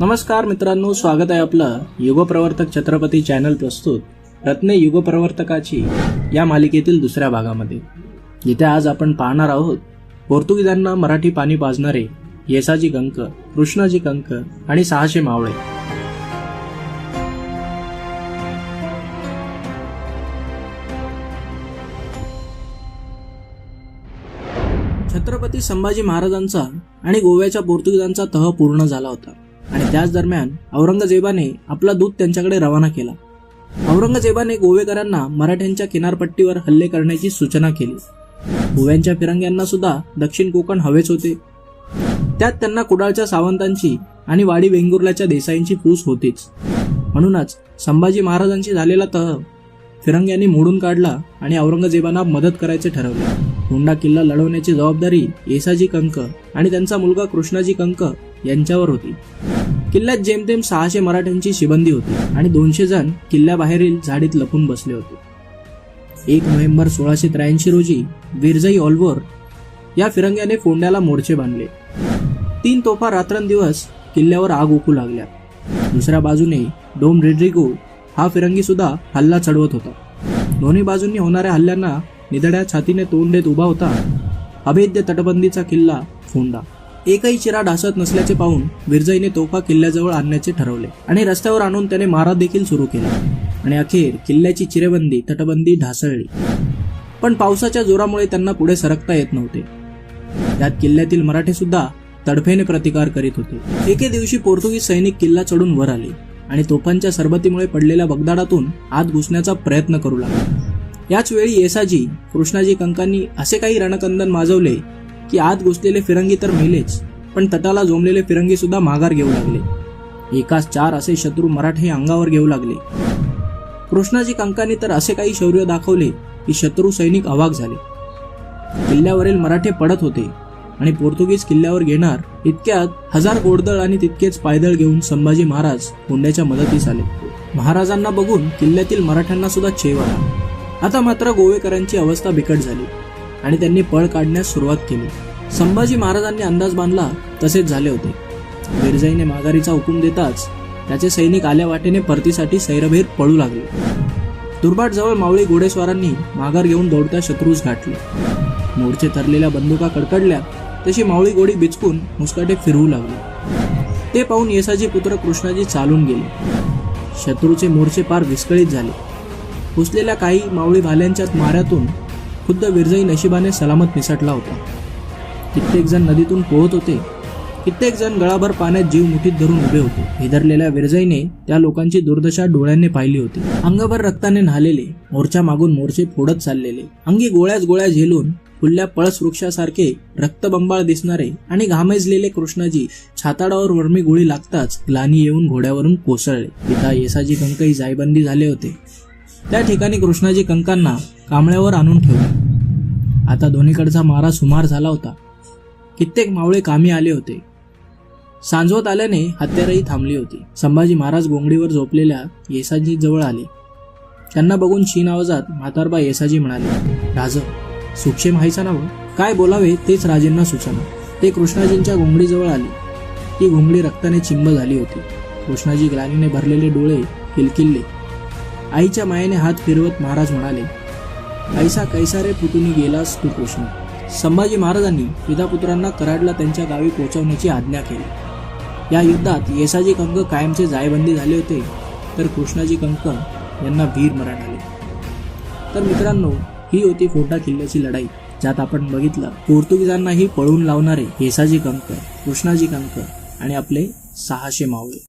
नमस्कार मित्रांनो स्वागत आहे आपलं युगप्रवर्तक छत्रपती चॅनल प्रस्तुत रत्ने युगप्रवर्तकाची या मालिकेतील दुसऱ्या भागामध्ये. जिथे आज आपण पाहणार आहोत पोर्तुगीजांना मराठी पाणी पाजणारे येसाजी कंक कृष्णाजी कंक आणि सहाशे मावळे. छत्रपती संभाजी महाराजांचा आणि गोव्याच्या पोर्तुगीजांचा तह पूर्ण झाला होता. आणि त्याच दरम्यान औरंगजेबाने आपला दूत त्यांच्याकडे रवाना केला. औरंगजेबाने गोवेकरांना मराठ्यांच्या किनारपट्टीवर हल्ले करण्याची सूचना केली. गोव्यांच्या फिरंग्यांना सुद्धा दक्षिण कोकण हवेच होते. त्यात त्यांना कुडाळच्या सावंतांची आणि वाडी वेंगुर्ल्याच्या देसाईंची फूस होतीच. म्हणूनच संभाजी महाराजांशी झालेला तह फिरंग्यांनी मोडून काढला आणि औरंगजेबांना मदत करायचे ठरवले. हुंडा किल्ला लढवण्याची जबाबदारी येसाजी कंक आणि त्यांचा मुलगा कृष्णाजी कंक यांच्यावर होती. किल्ल्यात जेमतेम सहाशे मराठ्यांची शिबंदी होती आणि दोनशे जण किल्ल्याबाहेरील झाडीत लपून बसले होते. एक नोव्हेंबर सोळाशे त्र्याऐंशी रोजी विरजई ऑलवर या फिरंग्याने फोंड्याला मोर्चे बांधले. तीन तोफा रात्रंदिवस किल्ल्यावर आग ओकू लागल्या. दुसऱ्या बाजूने डोम रेड्रिगो हा फिरंगी सुद्धा हल्ला चढवत होता. दोन्ही बाजूंनी होणाऱ्या हल्ल्यांना निधड्या छातीने तोंड देत उभा होता अभेद्य तटबंदीचा किल्ला फोंडा. एकही चिरा ढासत नसल्याचे पाहून विरजईने तोफा किल्ल्याजवळ आणण्याचे ठरवले आणि रस्त्यावर आणून त्याने मारा देखील सुरू केला. आणि अखेर किल्ल्याची चिरेबंदी तटबंदी ढासळली. पण पावसाच्या जोरामुळे त्यांना पुढे सरकता येत नव्हते. त्यात किल्ल्यातील मराठे सुद्धा तडफेने प्रतिकार करीत होते. एके दिवशी पोर्तुगीज सैनिक किल्ला चढून वर आले आणि तोफांच्या सरबतीमुळे पडलेल्या बगदाडातून आत घुसण्याचा प्रयत्न करू लागला. याच वेळी येसाजी कृष्णाजी कंकांनी असे काही रणकंदन माजवले की आत घुसलेले फिरंगी तर मेलेच पण तटाला जोमलेले फिरंगी सुद्धा माघार घेऊ लागले. एकाच चार असे शत्रू मराठे अंगावर घेऊ लागले. कृष्णाजी कंकांनी तर असे काही शौर्य दाखवले की शत्रू सैनिक अवाक झाले. किल्ल्यावरील मराठे पडत होते आणि पोर्तुगीज किल्ल्यावर घेणार इतक्यात हजार गोडदळ आणि तितकेच पायदळ घेऊन संभाजी महाराज हुंड्याच्या मदतीस आले. महाराजांना बघून किल्ल्यातील मराठ्यांना सुद्धा चेव आला. आता मात्र गोवेकरांची अवस्था बिकट झाली. आणि त्यांनी पळ काढण्यास सुरुवात केली. संभाजी महाराजांनी अंदाज बांधला तसेच झाले होते. मिरजाईने माघारीचा हुकूम देताच त्याचे सैनिक आल्या वाटेने परतीसाठी सैरभेर पळू लागले. दुर्बाट जवळ मावळी घोडेस्वारांनी माघार घेऊन दौडत्या शत्रूस गाठले. मोर्चे तरलेल्या बंदुका कडकडल्या तशी मावळी गोडी बिचकून मुस्काटे फिरवू लागली. ते पाहून येसाजी पुत्र कृष्णाजी चालून गेले. शत्रूचे मोर्चे पार विस्कळीत झाले. पुसलेल्या काही मावळी भाल्यांच्या माऱ्यातून खुद्द विरजई नशिबाने सलामत निसटला होता. कित्येक जण नदीतून पोहत होते. कित्येक जण गळाभर पाण्यात जीव मुठीत धरून उभे होते. हिदरलेल्या विरजईने त्या लोकांची दुर्दशा डोळ्यांनी पाहिली होती. अंगभर रक्ताने न्हालेले मोर्चा मागून मोर्चे फोडत चाललेले. अंगी गोळ्याच गोळ्या झेलून फुलल्या पळस वृक्षासारखे रक्तबंबाळ दिसणारे आणि घामेजलेले कृष्णाजी छाताडावर वर्मी गोळी लागताच ग्लानी येऊन घोड्यावरून कोसळले. पिता येसाजी कंकई जायबंदी झाले होते. त्या ठिकाणी कृष्णाजी कंकांना कांबळ्यावर आणून ठेवले. आता दोन्हीकडचा मारा सुमार झाला होता. कित्येक मावळे कामी आले होते. सांजवत आल्याने हत्यारही थांबली होती. संभाजी महाराज गोंगडीवर झोपलेल्या येसाजी जवळ आले. त्यांना बघून शीन आवाजात म्हातारबा येसाजी म्हणाले राज सुक्षेम हायचा ना काय बोलावे तेच राजेंना सुचना. ते कृष्णाजींच्या गोंगडीजवळ आले. ती घोंगडी रक्ताने चिंब झाली होती. कृष्णाजी ग्लानीने भरलेले डोळे किलकिल्ले. आईच्या मायेने हात फिरवत महाराज म्हणाले ऐसा कैसा रे पुतुनी गेलास तू कृष्ण संभाजी महाराजांनी पितापुत्रांना कराडला त्यांच्या गावी पोहोचवण्याची आज्ञा केली. या युद्धात येसाजी कंक कायमचे जायबंदी झाले होते तर कृष्णाजी कंक यांना वीर मरण आले तर मित्रांनो ही होती फोटा किल्ल्याची लढाई ज्यात आपण बघितलं पोर्तुगीजांनाही पळून लावणारे येसाजी कंक कृष्णाजी कंक आणि आपले सहाशे मावळे.